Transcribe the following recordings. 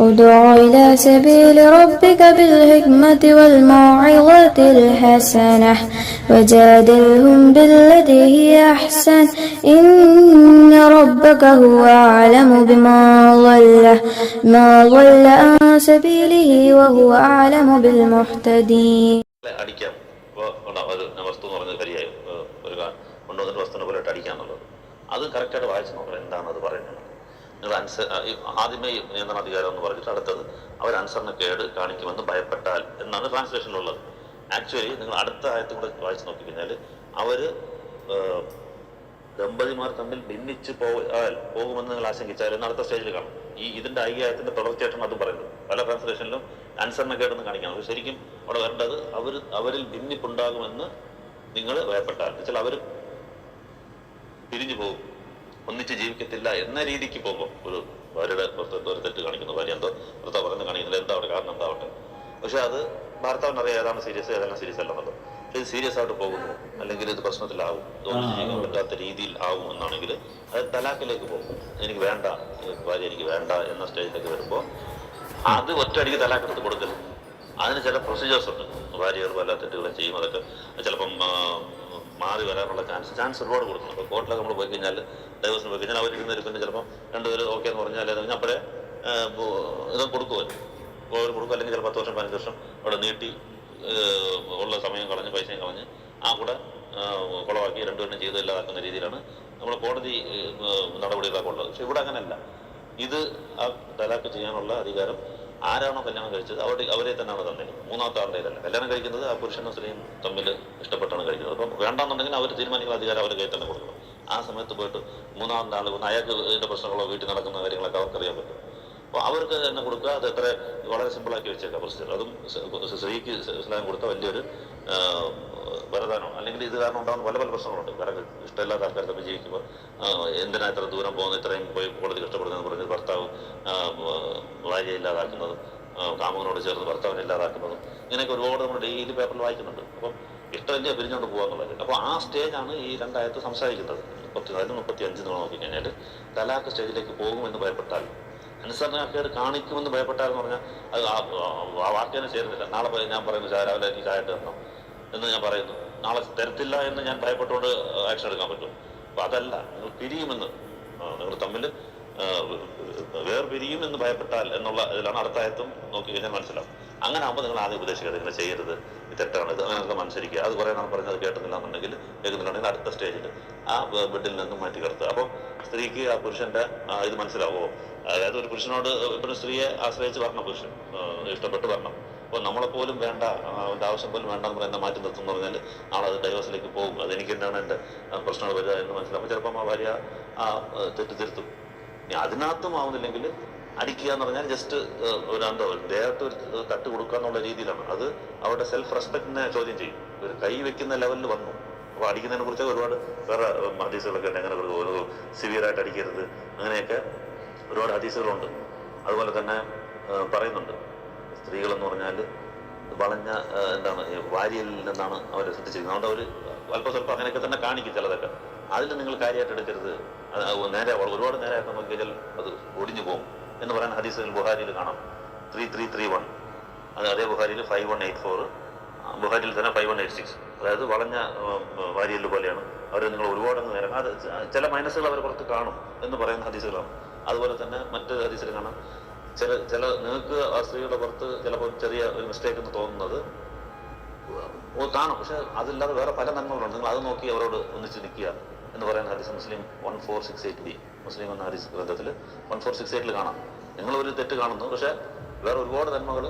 ادع إلى سبيل ربك بالحكمة والموعظة الحسنة وجادلهم بالتي هي أحسن إن ربك هو أعلم بما ضل ما ضل عن سبيله وهو أعلم بالمهتدين അല്ലെ, അടിക്കാം ഇപ്പോൾ ഉള്ള ഒരു വസ്തു എന്ന് പറഞ്ഞത് ശരിയായി ഏഹ് ഒരു കാ- കൊണ്ടുവന്നിട്ട് വസ്തുവിനെ പോലെ അടിക്കാന്നുള്ളത് അത് കറക്റ്റായിട്ട് വായിച്ച് നോക്കണം എന്താണ് അത് പറയുന്നത് നിങ്ങൾ ഈ ആദ്യമേ നിയന്ത്രണാധികാരം എന്ന് പറഞ്ഞിട്ട് അടുത്തത് അവർ അനുസരണക്കേട് കാണിക്കുമെന്ന് ഭയപ്പെട്ടാൽ എന്നാണ് ട്രാൻസ്ലേഷനിലുള്ളത് ആക്ച്വലി നിങ്ങൾ അടുത്ത ആയത്തും കൂടെ വായിച്ച് നോക്കിക്കഴിഞ്ഞാൽ അവർ ദമ്പതിമാർ തമ്മിൽ ഭിന്നിച്ച് പോയാൽ പോകുമെന്ന് നിങ്ങൾ ആശങ്കിച്ചാൽ എന്ന് അടുത്ത സ്റ്റേജിൽ കാണും. ഈ ഇതിന്റെ ഐക്യത്തിന്റെ തുടർച്ചയായിട്ടാണ് അതും പറയുന്നത്. പല ട്രാൻസ്ലേഷനിലും അനുസരണക്കേടെന്ന് കാണിക്കണം. പക്ഷെ ശരിക്കും അവിടെ വരേണ്ടത് അവർ അവരിൽ ഭിന്നിപ്പുണ്ടാകുമെന്ന് നിങ്ങൾ ഭയപ്പെട്ടാൽ. എന്നുവെച്ചാൽ അവർ പിരിഞ്ഞു പോകും. ഒന്നിച്ച് ജീവിക്കത്തില്ല എന്ന രീതിക്ക് പോകുമ്പോൾ ഒരു ഭാര്യയുടെ ഒരു തെറ്റ് കാണിക്കുന്നു ഭാര്യ എന്തോ ഭർത്താവ് പറയുന്നത് കാണിക്കുന്നില്ല. എന്താ അവിടെ കാരണം? എന്താവട്ടെ പക്ഷെ അത് ഭർത്താവിന് അറിയാം ഏതാണ് സീരിയസ് ഏതാണ് സീരിയസ് അല്ല എന്നുള്ളത് പക്ഷെ ഇത് സീരിയസ് ആയിട്ട് പോകുന്നു അല്ലെങ്കിൽ ഇത് പ്രശ്നത്തിലാവും ജീവിക്കാൻ പറ്റാത്ത രീതിയിൽ ആവും എന്നാണെങ്കിൽ അത് തലാക്കിലേക്ക് പോകും. എനിക്ക് വേണ്ട ഭാര്യ എനിക്ക് വേണ്ട എന്ന സ്റ്റേജിലേക്ക് വരുമ്പോൾ അത് ഒറ്റയടിക്ക് തലാക്കെടുത്ത് കൊടുക്കരുത്. അതിന് ചില പ്രൊസീജിയേഴ്സ് ഉണ്ട്. ഭാര്യകൾ പല തെറ്റുകളും ചെയ്യും അതൊക്കെ ചിലപ്പം മാറി വരാനുള്ള ചാൻസ് ചാൻസ് ഒരുപാട് കൊടുക്കണം. അപ്പോൾ കോർട്ടിലൊക്കെ നമ്മൾ പോയി കഴിഞ്ഞാൽ ഡൈവേഴ്സിന് പോയി കഴിഞ്ഞാൽ അവർ പിന്നെ ചിലപ്പം രണ്ടുപേരും ഓക്കെ എന്ന് പറഞ്ഞാൽ അല്ലെങ്കിൽ അപ്പോഴേ ഇത് കൊടുക്കുമല്ലോ അവർ കൊടുക്കും. അല്ലെങ്കിൽ ചില പത്ത് വർഷം പതിനഞ്ച് വർഷം അവിടെ നീട്ടി ഉള്ള സമയം കളഞ്ഞ് പൈസയും കളഞ്ഞ് ആ കൂടെ കുളവാക്കി രണ്ടുപേരും ചെയ്ത് ഇല്ലാതാക്കുന്ന രീതിയിലാണ് നമ്മൾ കോടതി നടപടികളൊക്കെ ഉള്ളത്. പക്ഷെ ഇവിടെ അങ്ങനെയല്ല. ഇത് ആ തലാക്ക് ചെയ്യാനുള്ള അധികാരം ആരാണോ കല്യാണം കഴിച്ചത് അവിടെ അവരെ തന്നെയാണ് തന്നിരിക്കുന്നത് മൂന്നാമത്തെ ആളുടെ ഇതല്ല. കല്യാണം കഴിക്കുന്നത് ആ പുരുഷനും സ്ത്രീയും തമ്മിൽ ഇഷ്ടപ്പെട്ടാണ് കഴിക്കുന്നത്. അപ്പം വേണ്ടാന്നുണ്ടെങ്കിൽ അവർ തീരുമാനിക്കുന്ന അധികാരം അവർ കയ്യിൽ തന്നെ കൊടുക്കണം. ആ സമയത്ത് പോയിട്ട് മൂന്നാമത്തെ ആൾ വന്ന് അയാൾക്ക് ഇതിന്റെ പ്രശ്നങ്ങളോ വീട്ടിൽ നടക്കുന്ന കാര്യങ്ങളൊക്കെ അവർക്കറിയാൻ പറ്റും. അപ്പോൾ അവർക്ക് തന്നെ കൊടുക്കുക. അത് എത്ര വളരെ സിമ്പിളാക്കി വെച്ചേക്കാം പ്രൊസീജിയർ അതും സ്ത്രീക്ക് ഇസ്ലാം കൊടുത്ത വലിയൊരു വരദാനം അല്ലെങ്കിൽ ഇത് കാരണം ഉണ്ടാകുന്ന പല പല പ്രശ്നങ്ങളുണ്ട്. കാരണം ഇഷ്ടമില്ലാത്ത ആൾക്കാർ തമ്മിൽ ജീവിക്കുമ്പോൾ എന്തിനാ ഇത്ര ദൂരം പോകുന്നത്? ഇത്രയും പോയി കോടതി കഷ്ടപ്പെടുന്നതെന്ന് പറഞ്ഞ് ഭർത്താവ് ഭാര്യയെ ഇല്ലാതാക്കുന്നതും കാമുകനോട് ചേർന്ന് ഭർത്താവിനെ ഇല്ലാതാക്കുന്നതും ഇങ്ങനെയൊക്കെ ഒരുപാട് നമ്മൾ ഡെയിലി പേപ്പറിൽ വായിക്കുന്നുണ്ട്. അപ്പം ഇഷ്ടമില്ല പിരിഞ്ഞുകൊണ്ട് പോകാന്നുള്ളത് അപ്പോൾ ആ സ്റ്റേജാണ് ഈ രണ്ടായിരത്തി സംസാരിക്കുന്നത്. മുപ്പത്തി നാല് മുപ്പത്തി അഞ്ച് നമ്മൾ നോക്കിക്കഴിഞ്ഞാൽ തലാഖ് സ്റ്റേജിലേക്ക് പോകുമെന്ന് ഭയപ്പെട്ടാൽ അനുസരണക്കേട് കാണിക്കുമെന്ന് ഭയപ്പെട്ടാൽ എന്ന് പറഞ്ഞാൽ അത് ആ- വാക്കേനെ ചേരുന്നില്ല. നാളെ ഞാൻ പറയുന്നു "ചായ രാവിലെ എനിക്ക് ചായ ഇട്ട് തരണം എന്ന് ഞാൻ പറയുന്നു. നാളെ തരത്തില്ല എന്ന് ഞാൻ ഭയപ്പെട്ടുകൊണ്ട് ആക്ഷൻ എടുക്കാൻ പറ്റും. അപ്പം അതല്ല നിങ്ങൾ പിരിയുമെന്ന് നിങ്ങൾ തമ്മിൽ വേർപിരിയും എന്ന് ഭയപ്പെട്ടാൽ എന്നുള്ള ഇതിലാണ് അർത്ഥായത്വം നോക്കി കഴിഞ്ഞാൽ മനസ്സിലാവും. അങ്ങനെ ആകുമ്പോൾ നിങ്ങൾ ആദ്യം ഉപദേശിക്കുക ഇങ്ങനെ ചെയ്യരുത്. ഇത് തെറ്റാണ് ഇത് മനസ്സിരിക്കുക അത് കുറേ നാൾ പറഞ്ഞത് കേട്ടുന്നില്ല എന്നുണ്ടെങ്കിൽ കേൾക്കുന്നുണ്ടെങ്കിൽ അടുത്ത സ്റ്റേജിൽ ആ ബെഡിൽ നിന്നും മാറ്റി കിടത്തുക. അപ്പോൾ സ്ത്രീക്ക് ആ പുരുഷന്റെ ഇത് മനസ്സിലാവുമോ അതായത് ഒരു പുരുഷനോട് ഒരു സ്ത്രീയെ ആശ്രയിച്ച് വരണം പുരുഷൻ. ഇഷ്ടപ്പെട്ട് വരണം. അപ്പോൾ നമ്മളെ പോലും വേണ്ട അവന്റെ ആവശ്യം പോലും വേണ്ട എന്ന് പറയുന്ന മാറ്റി നിർത്തും എന്ന് പറഞ്ഞാൽ നാളെ അത് ഡൈവേഴ്സിലേക്ക് പോകും. അതെനിക്ക് എന്താണ് എന്റെ ആ, പ്രശ്നങ്ങൾ വരിക എന്ന് മനസ്സിലാവും ചിലപ്പം ആ ഭാര്യ ആ ആ, തെറ്റ് തിരുത്തും ഇനി അതിനകത്തും ആവുന്നില്ലെങ്കിൽ അടിക്കുക എന്ന് പറഞ്ഞാൽ ജസ്റ്റ് ഒരു എന്താ ദേഹത്ത് ഒരു തട്ട് കൊടുക്കുക എന്നുള്ള രീതിയിലാണ്. അത് അവരുടെ സെൽഫ് റെസ്പെക്റ്റിനെ ചോദ്യം ചെയ്യും. ഒരു കൈ വെക്കുന്ന ലെവലിൽ വന്നു. അപ്പോൾ അടിക്കുന്നതിനെ കുറിച്ച് ഒരുപാട് വേറെ ഹദീസുകളൊക്കെ ഉണ്ട്. അങ്ങനെ ഒരു സിവിയറായിട്ട് അടിക്കരുത്. അങ്ങനെയൊക്കെ ഒരുപാട് ഹദീസുകളുണ്ട്. അതുപോലെ തന്നെ പറയുന്നുണ്ട്. സ്ത്രീകളെന്ന് പറഞ്ഞാൽ വളഞ്ഞ എന്താണ് ഈ വാരിയിൽ നിന്നാണ് അവരെ ശ്രദ്ധിച്ചിരിക്കുന്നത് അതുകൊണ്ട് അവർ അല്പ സ്വല്പം അങ്ങനെയൊക്കെ തന്നെ കാണിക്കും ചിലതൊക്കെ. അതിൽ നിങ്ങൾ കാര്യമായിട്ട് എടുക്കരുത്. നേരെ ഒരുപാട് നേരെ ആക്കാൻ നോക്കി കഴിഞ്ഞാൽ അത് ഒടിഞ്ഞു പോകും. എന്ന് പറയാൻ ഹദീസുകൾ ബുഹാരിയിൽ കാണാം. ത്രീ ത്രീ ത്രീ വൺ അത് അതേ ബുഹാരിയിൽ ഫൈവ് വൺ എയ്റ്റ് ഫോർ ബുഹാരിയിൽ തന്നെ ഫൈവ് വൺ എയ്റ്റ് സിക്സ് അതായത് വളഞ്ഞ വാരിയൽ പോലെയാണ്. അവർ നിങ്ങൾ ഒരുപാട് നേരം അത് ചില മൈനസുകൾ അവർ പുറത്ത് കാണും എന്ന് പറയുന്ന ഹദീസുകളാണ്. അതുപോലെ തന്നെ മറ്റ് ഹദീസിൽ കാണാം. ചില ചില നിങ്ങൾക്ക് ആ സ്ത്രീയുടെ പുറത്ത് ചിലപ്പോൾ ചെറിയ ഒരു മിസ്റ്റേക്ക് എന്ന് തോന്നുന്നത് കാണും. പക്ഷെ അതില്ലാതെ വേറെ പല നന്മകളുണ്ട്. നിങ്ങൾ അത് നോക്കി അവരോട് ഒന്നിച്ച് നിൽക്കുക. എന്ന് പറയുന്ന ഹദീസ് മുസ്ലിം one four six eight B മുസ്ലിം എന്ന ഹദീസ് ഗ്രന്ഥത്തിൽ വൺ ഫോർ സിക്സ് എയ്റ്റിൽ കാണാം. നിങ്ങൾ ഒരു തെറ്റ് കാണുന്നു. പക്ഷേ വേറെ ഒരുപാട് നന്മകൾ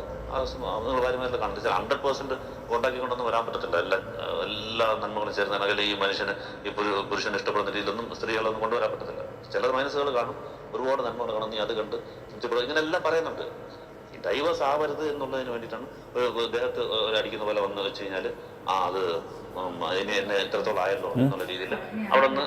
നിങ്ങൾ കാര്യമായിട്ട് കാണുന്നു. ചില ഹൺഡ്രഡ് പെർസെന്റ് ഉണ്ടാക്കിക്കൊണ്ടൊന്നും വരാൻ പറ്റത്തില്ല. എല്ലാ എല്ലാ നന്മകളും ചേർന്ന് അല്ലെങ്കിൽ ഈ മനുഷ്യന് ഈ പുരു- പുരുഷന് ഇഷ്ടപ്പെടുന്ന രീതിയിലൊന്നും സ്ത്രീകളൊന്നും കൊണ്ടുവരാൻ പറ്റത്തില്ല. ചില മൈനസുകൾ കാണും. ഒരുപാട് നന്മകൾ കാണും. നീ അത് കണ്ട് തൃപ്തിപ്പെടും. ഇങ്ങനെല്ലാം പറയുന്നുണ്ട്. ഈ ഡൈവേഴ്സ് ആവരുത് എന്നുള്ളതിന് വേണ്ടിയിട്ടാണ് ഒരു ദേഹത്ത് ഒരടിക്കുന്ന പോലെ വന്ന് വെച്ച് കഴിഞ്ഞാൽ ആ അത് അതിന് എന്നെ എത്രത്തോളം ആയല്ലോ എന്നുള്ള രീതിയിൽ അവിടെ നിന്ന്